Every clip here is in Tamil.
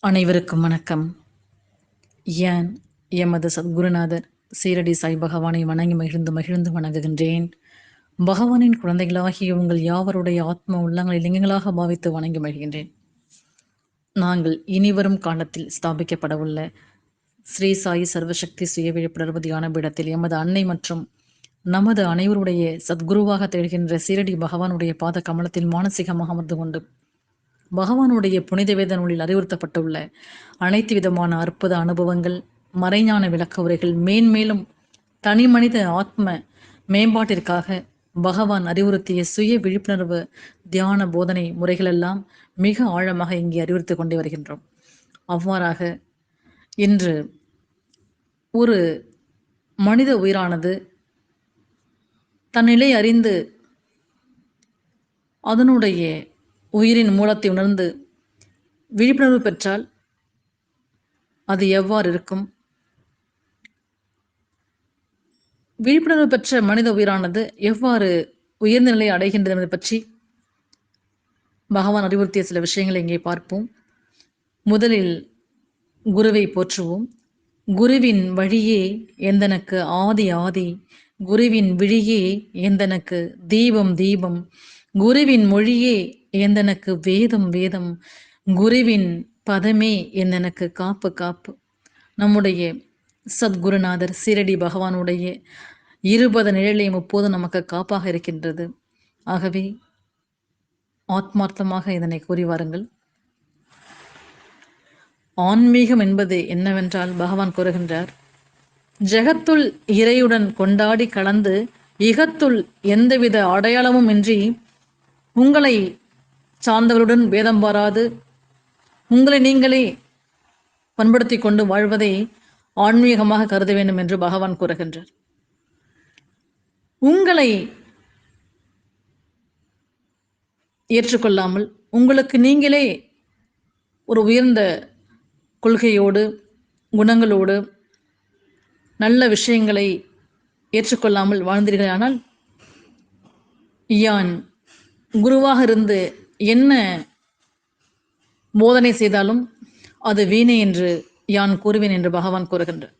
அனைவருக்கும் வணக்கம். ஏன் எமது சத்குருநாதர் சீரடி சாய் பகவானை வணங்கி மகிழ்ந்து மகிழ்ந்து வணங்குகின்றேன். பகவானின் குழந்தைகளாகிய உங்கள் யாவருடைய ஆத்ம உள்ளங்களை லிங்கங்களாக பாவித்து வணங்கி மகிழ்கின்றேன். நாங்கள் இனிவரும் காலத்தில் ஸ்தாபிக்கப்படவுள்ள ஸ்ரீ சாயி சர்வசக்தி சுய விழிப்புணர்வு தியான பீடத்தில் எமது அன்னை மற்றும் நமது அனைவருடைய சத்குருவாக திகழ்கின்ற சீரடி பகவானுடைய பாத கமலத்தில் மானசீகமாக அமர்ந்து கொண்டு பகவானுடைய புனித வேத நூலில் அறிவுறுத்தப்பட்டுள்ள அனைத்து விதமான அற்புத அனுபவங்கள் மறைஞான விளக்க உரைகள் மேன்மேலும் தனி மனித ஆத்ம மேம்பாட்டிற்காக பகவான் அறிவுறுத்திய சுய விழிப்புணர்வு தியான போதனை முறைகளெல்லாம் மிக ஆழமாக இங்கே அறிவுறுத்திக் கொண்டே வருகின்றோம். அவ்வாறாக இன்று ஒரு மனித உயிரானது தன்னிலை அறிந்து அதனுடைய உயிரின் மூலத்தை உணர்ந்து விழிப்புணர்வு பெற்றால் அது எவ்வாறு இருக்கும்? விழிப்புணர்வு பெற்ற மனித உயிரானது எவ்வாறு உயர்ந்த நிலையை அடைகின்றது என்பதை பற்றி பகவான் அறிவுறுத்திய சில விஷயங்களை இங்கே பார்ப்போம். முதலில் குருவை போற்றுவோம். குருவின் வழியே எந்தனுக்கு ஆதி ஆதி குருவின் விழியே எந்தனக்கு தீபம் தீபம். குருவின் மொழியே எந்தனக்கு வேதம் வேதம். குருவின் பதமே எந்தனுக்கு காப்பு காப்பு. நம்முடைய சத்குருநாதர் சீரடி பகவானுடைய இருபது நிழலையும் இப்போது நமக்கு காப்பாக இருக்கின்றது. ஆகவே ஆத்மார்த்தமாக இதனை கூறி வாருங்கள். ஆன்மீகம் என்பது என்னவென்றால் பகவான் கூறுகின்றார் ஜெகத்துள் இறையுடன் கொண்டாடி கலந்து இகத்துள் எந்தவித அடையாளமும் இன்றி உங்களை சார்ந்தவருடன் வேதம் பாராது உங்களை நீங்களே பண்படுத்தி கொண்டு வாழ்வதை ஆன்மீகமாக கருத வேண்டும் என்று பகவான் கூறுகின்றார். உங்களை ஏற்றுக்கொள்ளாமல் உங்களுக்கு நீங்களே ஒரு உயர்ந்த கொள்கையோடு குணங்களோடு நல்ல விஷயங்களை ஏற்றுக்கொள்ளாமல் வாழ்ந்தீர்களானால் யான் குருவாக இருந்து என்ன போதனை செய்தாலும் அது வீணை என்று யான் கூறுவேன் என்று பகவான் கூறுகின்றார்.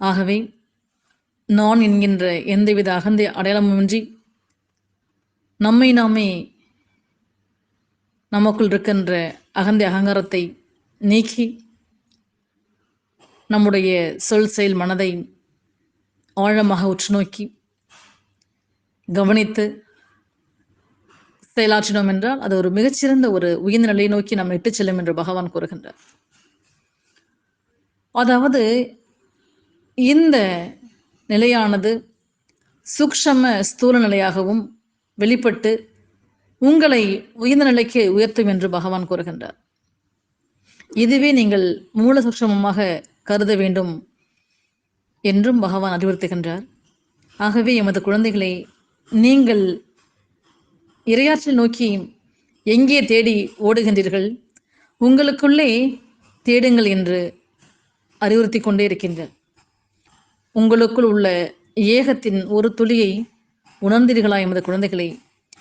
ஆகவே நான் என்கின்ற எந்தவித அகந்தை அடையாளமின்றி நம்மை நாமே நமக்குள் இருக்கின்ற அகந்தை அகங்காரத்தை நீக்கி நம்முடைய சொல் செயல் மனதை ஆழமாக உற்று நோக்கி கவனித்து செயலாற்றினோம் என்றால் அது ஒரு மிகச்சிறந்த ஒரு உயர்ந்த நிலையை நோக்கி நம்ம இட்டுச் செல்லும் என்று பகவான் கூறுகின்றார். அதாவது இந்த நிலையானது சூக்ஷம ஸ்தூல நிலையாகவும் வெளிப்பட்டு உங்களை உயர்ந்த நிலைக்கு உயர்த்தும் என்று பகவான் கூறுகின்றார். இதுவே நீங்கள் மூல சூக்ஷமமாக கருத வேண்டும் என்றும் பகவான் அறிவுறுத்துகின்றார். ஆகவே எமது குழந்தைகளை நீங்கள் இரையாற்றல் நோக்கி எங்கே தேடி ஓடுகின்றீர்கள்? உங்களுக்குள்ளே தேடுங்கள் என்று அறிவுறுத்தி கொண்டே இருக்கின்றார். உங்களுக்குள் உள்ள ஏகத்தின் ஒரு துளியை உணர்ந்தீர்களா எமது குழந்தைகளை?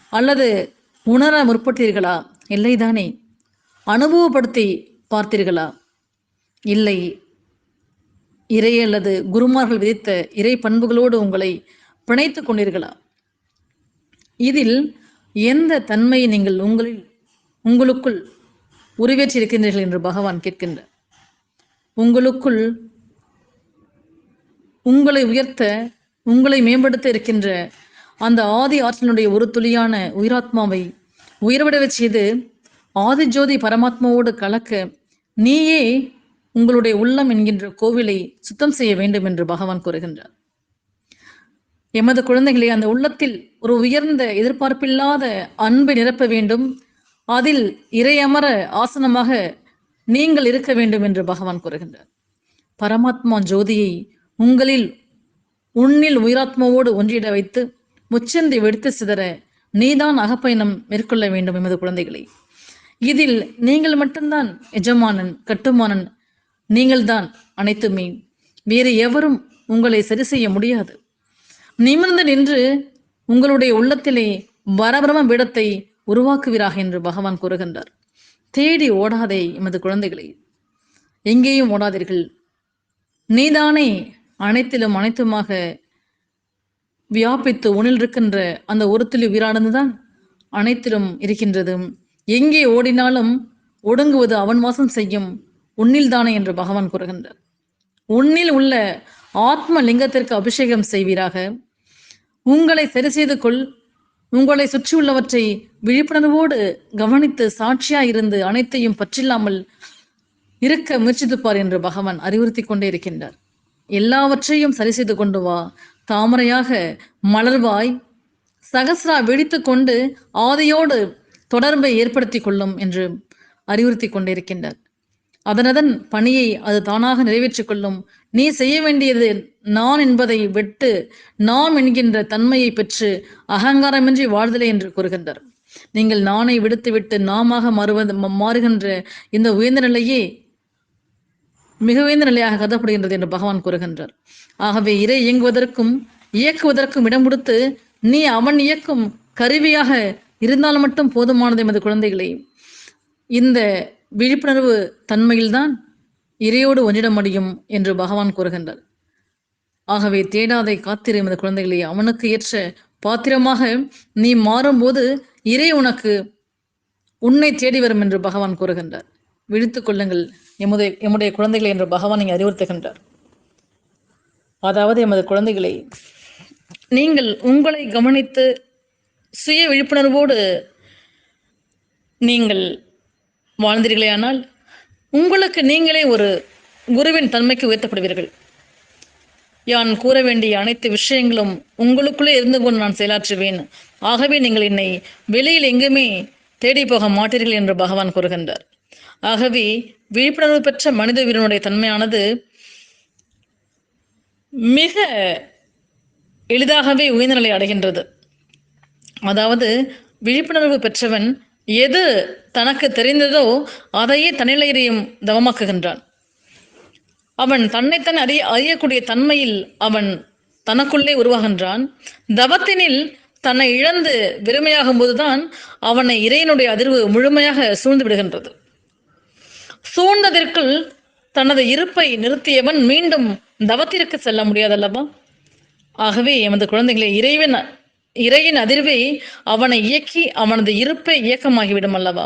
அல்லது உணர முற்பட்டீர்களா? இல்லைதானே. அனுபவப்படுத்தி பார்த்தீர்களா? இல்லை இறை அல்லது குருமார்கள் விதித்த இறை பண்புகளோடு உங்களை பிணைத்து கொண்டீர்களா? இதில் எந்த தன்மையை நீங்கள் உங்களில் உங்களுக்குள் உருவேற்றி இருக்கின்றீர்கள் என்று பகவான் கேட்கின்றார். உங்களுக்குள் உங்களை உயர்த்த உங்களை மேம்படுத்த இருக்கின்ற அந்த ஆதி ஆற்றலினுடைய ஒரு துளியான உயிராத்மாவை உயர்விடச் செய்து ஆதி ஜோதி பரமாத்மாவோடு கலக்க நீயே உங்களுடைய உள்ளம் என்கின்ற கோவிலை சுத்தம் செய்ய வேண்டும் என்று பகவான் கூறுகின்றார். எமது குழந்தைகளை அந்த உள்ளத்தில் ஒரு உயர்ந்த எதிர்பார்ப்பில்லாத அன்பை நிரப்ப வேண்டும். அதில் இறையமர ஆசனமாக நீங்கள் இருக்க வேண்டும் என்று பகவான் கூறுகின்றார். பரமாத்மா ஜோதியை உங்களில் உன்னில் உயிராத்மாவோடு ஒன்றிட வைத்து முச்சந்தி வெடித்து சிதற நீதான் அகப்பயணம் மேற்கொள்ள வேண்டும் எமது குழந்தைகளை. இதில் நீங்கள் மட்டும்தான் எஜமானன் கட்டுமானன் நீங்கள்தான் அனைத்துமே வேறு எவரும் உங்களை சரி செய்ய முடியாது. நிமிர்ந்து நின்று உங்களுடைய உள்ளத்திலே பரபரம பீடத்தை உருவாக்குவீராக என்று பகவான் கூறுகின்றார். தேடி ஓடாதே எமது குழந்தைகளை. எங்கேயும் ஓடாதீர்கள். நீதானே அனைத்திலும் அனைத்துமாக வியாபித்து உனில் இருக்கின்ற அந்த ஒருத்திலி உயிரானதுதான். அனைத்திலும் இருக்கின்றது எங்கே ஓடினாலும் ஒடுங்குவது அவன் வாசம் செய்யும் உன்னில் தானே என்று பகவான் கூறுகின்றார். உன்னில் உள்ள ஆத்ம லிங்கத்திற்கு அபிஷேகம் செய்வீராக. உங்களை சரி செய்து கொள். உங்களை சுற்றியுள்ளவற்றை விழிப்புணர்வோடு கவனித்து சாட்சியா இருந்து அனைத்தையும் பற்றில்லாமல் இருக்க முயற்சித்துப்பார் என்று பகவான் அறிவுறுத்தி கொண்டே இருக்கின்றார். எல்லாவற்றையும் சரி செய்து கொண்டு வா. தாமரையாக மலர்வாய் சகசரா வெடித்து கொண்டு ஆதையோடு தொடர்பை ஏற்படுத்தி கொள்ளும் என்று அறிவுறுத்தி கொண்டிருக்கின்றார் அதனதன் பணியை அது தானாக நிறைவேற்றிக் கொள்ளும். நீ செய்ய வேண்டியது நான் என்பதை விட்டு நாம் என்கின்ற தன்மையை பெற்று அகங்காரமின்றி வாழ்தலே என்று கூறுகின்றார். நீங்கள் நானை விடுத்துவிட்டு நாமாக மாறுவது மாறுகின்ற இந்த உயர்ந்த நிலையே மிக உயர்ந்த நிலையாக கருதப்படுகின்றது என்று பகவான் கூறுகின்றார். ஆகவே இறை இயங்குவதற்கும் இயக்குவதற்கும் இடம் கொடுத்து நீ அவன் இயக்கும் கருவியாக இருந்தால் மட்டும் போதுமானது எமது குழந்தைகளை. இந்த விழிப்புணர்வு தன்மையில்தான் இறையோடு ஒன்றிட முடியும் என்று பகவான் கூறுகின்றார். ஆகவே தேடாதை காத்திரு இந்த குழந்தைகளை அவனுக்கு ஏற்ற பாத்திரமாக நீ மாறும்போது இறை உனக்கு உன்னை தேடி வரும் என்று பகவான் கூறுகின்றார். விழித்துக் கொள்ளுங்கள் எமுடைய எம்முடைய குழந்தைகளை என்று பகவான் இங்கே அறிவுறுத்துகின்றார். அதாவது எமது குழந்தைகளை நீங்கள் உங்களை கவனித்து சுய விழிப்புணர்வோடு நீங்கள் வாழ்ந்தீர்களேயானால் உங்களுக்கு நீங்களே ஒரு குருவின் தன்மைக்கு உயர்த்தப்படுவீர்கள். யான் கூற வேண்டிய அனைத்து விஷயங்களும் உங்களுக்குள்ளே இருந்து கொண்டு நான் செயலாற்றுவேன். ஆகவே நீங்கள் என்னை வெளியில் எங்குமே தேடி போக மாட்டீர்கள் என்று பகவான் கூறுகின்றார். ஆகவே விழிப்புணர்வு பெற்ற மனித உயிரினுடைய தன்மையானது மிக எளிதாகவே உயர்ந்த நிலை அடைகின்றது. அதாவது விழிப்புணர்வு பெற்றவன் எது தனக்கு தெரிந்ததோ அதையே தன்னிலையையும் தவமாக்குகின்றான். அவன் தன்னைத்தான் அறிய அறியக்கூடிய தன்மையில் அவன் தனக்குள்ளே உருவாகின்றான். தவத்தினில் தன்னை இழந்து வெறுமையாகும் போதுதான் அவனை இறையினுடைய அதிர்வு முழுமையாக சூழ்ந்து விடுகின்றது. சூழ்ந்ததற்குள் தனது இருப்பை நிறுத்தியவன் மீண்டும் தவத்திற்கு செல்ல முடியாதல்லவா? ஆகவே எமது குழந்தைகளை இறைவன் இறையின் அதிர்வை அவனை இயக்கி அவனது இருப்பை இயக்கமாகிவிடும் அல்லவா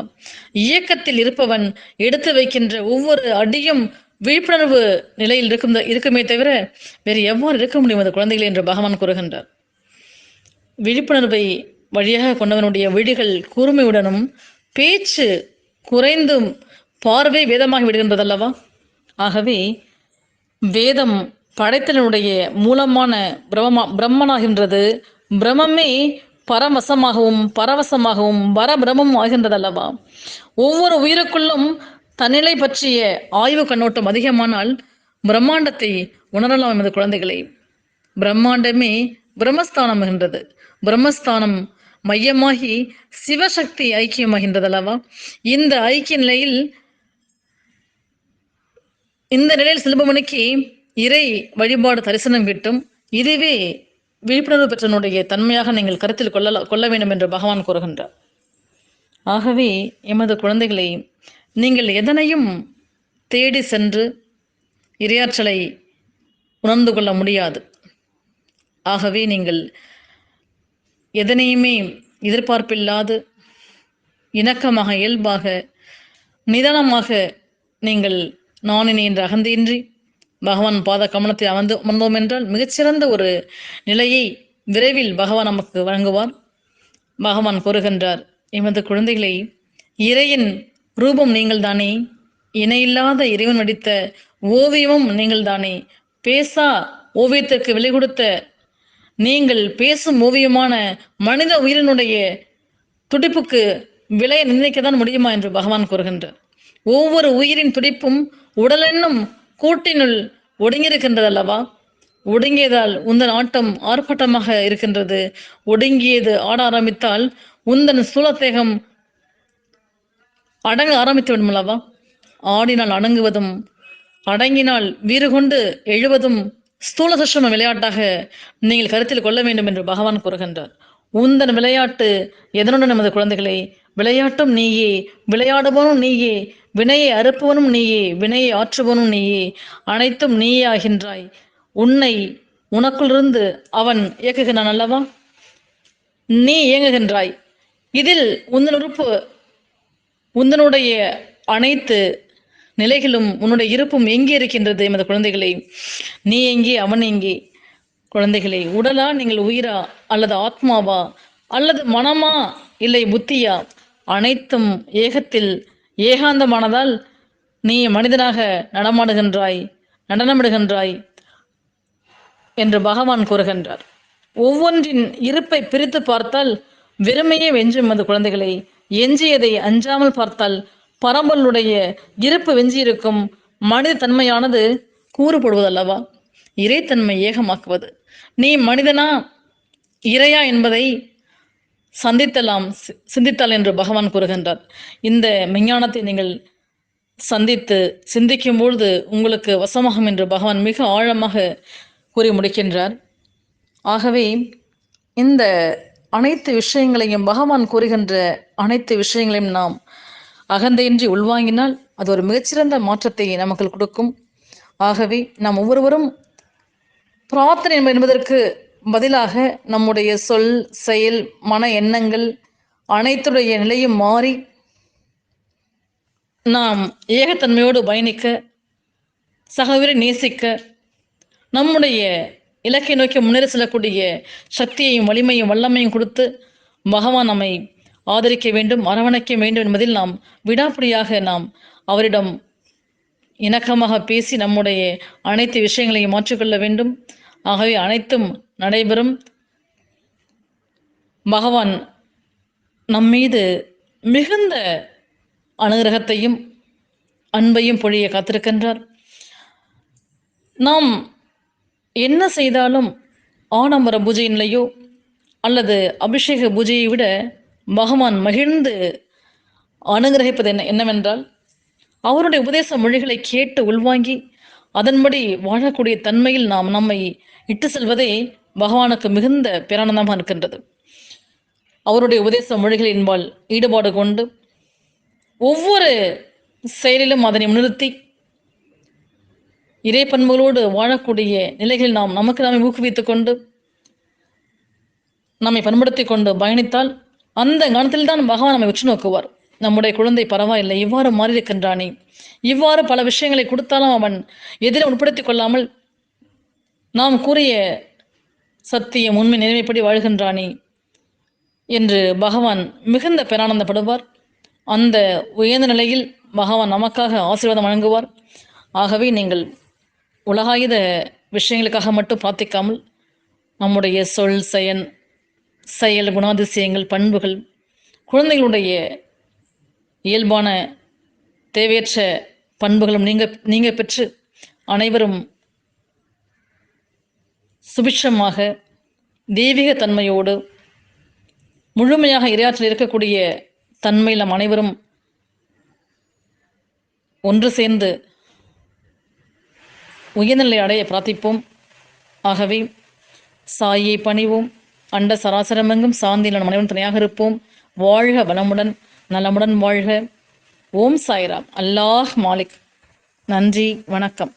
இயக்கத்தில் இருப்பவன் எடுத்து வைக்கின்ற ஒவ்வொரு அடியும் விழிப்புணர்வு நிலையில் இருக்கும் இருக்குமே தவிர வேறு எவ்வாறு இருக்க முடியும் அந்த குழந்தைகள் என்று பகவான் கூறுகின்றார். விழிப்புணர்வை வழியாக கொண்டவனுடைய விழிகள் கூர்மையுடனும் பேச்சு குறைந்தும் பார்வை வேதமாகி விடுகின்றதல்லவா? ஆகவே வேதம் படைத்தலனுடைய மூலமான பிரம்ம பிரம்மனாகின்றது பிரமமே பரவசமாகவும் பரவசமாகவும் பரபிரமம் ஆகின்றதல்லவா? ஒவ்வொரு உயிருக்குள்ளும் தன்னிலை பற்றிய ஆய்வு கண்ணோட்டம் அதிகமானால் பிரம்மாண்டத்தை உணரலாம் எமது குழந்தைகளை. பிரம்மாண்டமே பிரம்மஸ்தானம் என்கின்றது பிரம்மஸ்தானம் மையமாகி சிவசக்தி ஐக்கியமாகின்றதல்லவா இந்த ஐக்கிய நிலையில் இந்த நிலையில் சிலம்பமணிக்கு இறை வழிபாடு தரிசனம் கிட்டும். இதுவே விழிப்புணர்வு பெற்றனுடைய தன்மையாக நீங்கள் கருத்தில் கொள்ள கொள்ள வேண்டும் என்று பகவான் கூறுகின்றார். ஆகவே எமது குழந்தைகளை நீங்கள் எதனையும் தேடி சென்று இரையாற்றலை உணர்ந்து கொள்ள முடியாது. ஆகவே நீங்கள் எதனையுமே எதிர்பார்ப்பில்லாது இணக்கமாக இயல்பாக நிதானமாக நீங்கள் நானினி என்ற அகந்தியின்றி பகவான் பாத கமலத்தில் அமர்ந்து அமர்ந்தோம் என்றால் மிகச்சிறந்த ஒரு நிலையை விரைவில் பகவான் நமக்கு வழங்குவார். பகவான் கூறுகின்றார் எமது குழந்தைகளை இறையின் ரூபம் நீங்கள் தானே இணையில்லாத இறைவன் வடித்த ஓவியமும் நீங்கள் தானே பேசா ஓவியத்திற்கு விலை கொடுத்த நீங்கள் பேசும் ஓவியமான மனித உயிரினுடைய துடிப்புக்கு விலையை நிர்ணயிக்கத்தான் முடியுமா? என்று பகவான் கூறுகின்றார். ஒவ்வொரு உயிரின் துடிப்பும் உடலென்னும் கூட்டினுள் ஒடுங்கியிருக்கின்றதல்லவா? ஒடுங்கியதால் உந்தன் ஆட்டம் ஆர்ப்பாட்டமாக இருக்கின்றது. ஒடுங்கியது ஆட ஆரம்பித்தால் உந்தன் சூழத்தேகம் அடங்க ஆரம்பித்து விடும் அல்லவா ஆடினால் அடங்குவதும் அடங்கினால் வீறு கொண்டு எழுவதும் ஸ்தூல சுஷ்ம விளையாட்டாக நீங்கள் கருத்தில் கொள்ள வேண்டும் என்று பகவான் கூறுகின்றார். உந்தன் விளையாட்டு எதனுடன் நமது குழந்தைகளை? விளையாட்டும் நீயே விளையாடுபவனும் நீயே வினையை அறுப்பவனும் நீயே வினையை ஆற்றுபவனும் நீயே அனைத்தும் நீயே ஆகின்றாய் உன்னை உனக்குள்ளிருந்து அவன் இயக்குகிறான் அல்லவா? நீ இயங்குகின்றாய். இதில் உந்தன் உறுப்பு உந்தனுடைய அனைத்து நிலைகளும் உன்னுடைய இருப்பும் எங்கே இருக்கின்றது எமது குழந்தைகளை? நீ எங்கே அவன் எங்கே? குழந்தைகளை உடலா நீங்கள் உயிரா அல்லது ஆத்மாவா? அல்லது மனமா இல்லை புத்தியா? அனைத்தும் ஏகத்தில் ஏகாந்தமானதால் நீ மனிதனாக நடமாடுகின்றாய் நடனமிடுகின்றாய் என்று பகவான் கூறுகின்றார். ஒவ்வொன்றின் இருப்பை பிரித்து பார்த்தால் வெறுமையே வெஞ்சும் அது குழந்தைகளை. எஞ்சியதை அஞ்சாமல் பார்த்தால் பரம்பலுடைய இருப்பு வெஞ்சியிருக்கும். மனித தன்மையானது கூறுபடுவதல்லவா? இறைத்தன்மை ஏகமாக்குவது. நீ மனிதனா இறையா என்பதை சந்தித்தலாம் சி- என்று பகவான் கூறுகின்றார். இந்த மெஞ்ஞானத்தை நீங்கள் சந்தித்து சிந்திக்கும் பொழுது உங்களுக்கு வசமாகும் என்று பகவான் மிக ஆழமாக கூறி முடிக்கின்றார். ஆகவே இந்த அனைத்து விஷயங்களையும் பகவான் கூறுகின்ற அனைத்து விஷயங்களையும் நாம் அகந்தையின்றி உள்வாங்கினால் அது ஒரு மிகச்சிறந்த மாற்றத்தை நமக்கு கொடுக்கும். ஆகவே நாம் ஒவ்வொருவரும் பிரார்த்தனை என்பதற்கு பதிலாக நம்முடைய சொல் செயல் மன எண்ணங்கள் அனைத்துடைய நிலையும் மாறி நாம் ஏகத்தன்மையோடு பயணிக்க சகோதரி நேசிக்க நம்முடைய இலக்கை நோக்கி முன்னேறி செல்லக்கூடிய சக்தியையும் வலிமையும் வல்லமையும் கொடுத்து பகவான் நம்மை ஆதரிக்க வேண்டும் அரவணைக்க வேண்டும் என்பதில் நாம் விடாப்பிடியாக நாம் அவரிடம் இணக்கமாக பேசி நம்முடைய அனைத்து விஷயங்களையும் மாற்றிக்கொள்ள வேண்டும். ஆகவே அனைத்தும் நடைபெறும். பகவான் நம்மீது மிகுந்த அனுகிரகத்தையும் அன்பையும் பொழிய காத்திருக்கின்றார். நாம் என்ன செய்தாலும் ஆடம்பர பூஜையின்லையோ அல்லது அபிஷேக பூஜையை விட பகவான் மகிழ்ந்து அனுகிரகிப்பது என்ன என்னவென்றால் அவருடைய உபதேச மொழிகளை கேட்டு உள்வாங்கி அதன்படி வாழக்கூடிய தன்மையில் நாம் நம்மை இட்டு செல்வதே பகவானுக்கு மிகுந்த பேரானந்தமாக இருக்கின்றது. அவருடைய உபதேச மொழிகளின்பால் ஈடுபாடு கொண்டு ஒவ்வொரு செயலிலும் அதனை முன்னிறுத்தி இறைப்பண்புகளோடு வாழக்கூடிய நிலைகளில் நாம் நமக்கு நாமே ஊக்குவித்துக் கொண்டு நம்மை பண்படுத்தி கொண்டு பயணித்தால் அந்த கணத்தில்தான் பகவான் நம்மை உற்று நோக்குவார் நம்முடைய குழந்தை பரவாயில்லை இவ்வாறு மாறியிருக்கின்றானே. இவ்வாறு பல விஷயங்களை கொடுத்தாலும் அவன் எதிர உட்படுத்திக் கொள்ளாமல் நாம் கூறிய சத்தியம் உண்மை நிலைமைப்படி வாழ்கின்றானே என்று பகவான் மிகுந்த பேரானந்தப்படுவார். அந்த உயர்ந்த நிலையில் பகவான் நமக்காக ஆசீர்வாதம் வழங்குவார். ஆகவே நீங்கள் உலகாயுத விஷயங்களுக்காக மட்டும் பிரார்த்திக்காமல் நம்முடைய சொல் செயல் செயல் குணாதிசயங்கள் பண்புகள் குழந்தைகளுடைய இயல்பான தேவையற்ற பண்புகளும் நீங்க நீங்க பெற்று அனைவரும் சுபிட்சமாக தெய்வீக தன்மையோடு முழுமையாக இரையாற்றல் இருக்கக்கூடிய தன்மையில் நம் அனைவரும் ஒன்று சேர்ந்து உயர்நிலை அடைய பிரார்த்திப்போம். ஆகவே சாயை பணிவோம். அண்ட சராசரமெங்கும் சாந்தியில் நம் அனைவரும் துணையாக இருப்போம். வாழ்க வளமுடன். நலமுடன் வாழ்க. ஓம் சாய்ராம். அல்லாஹ் மாலிக். நன்றி வணக்கம்.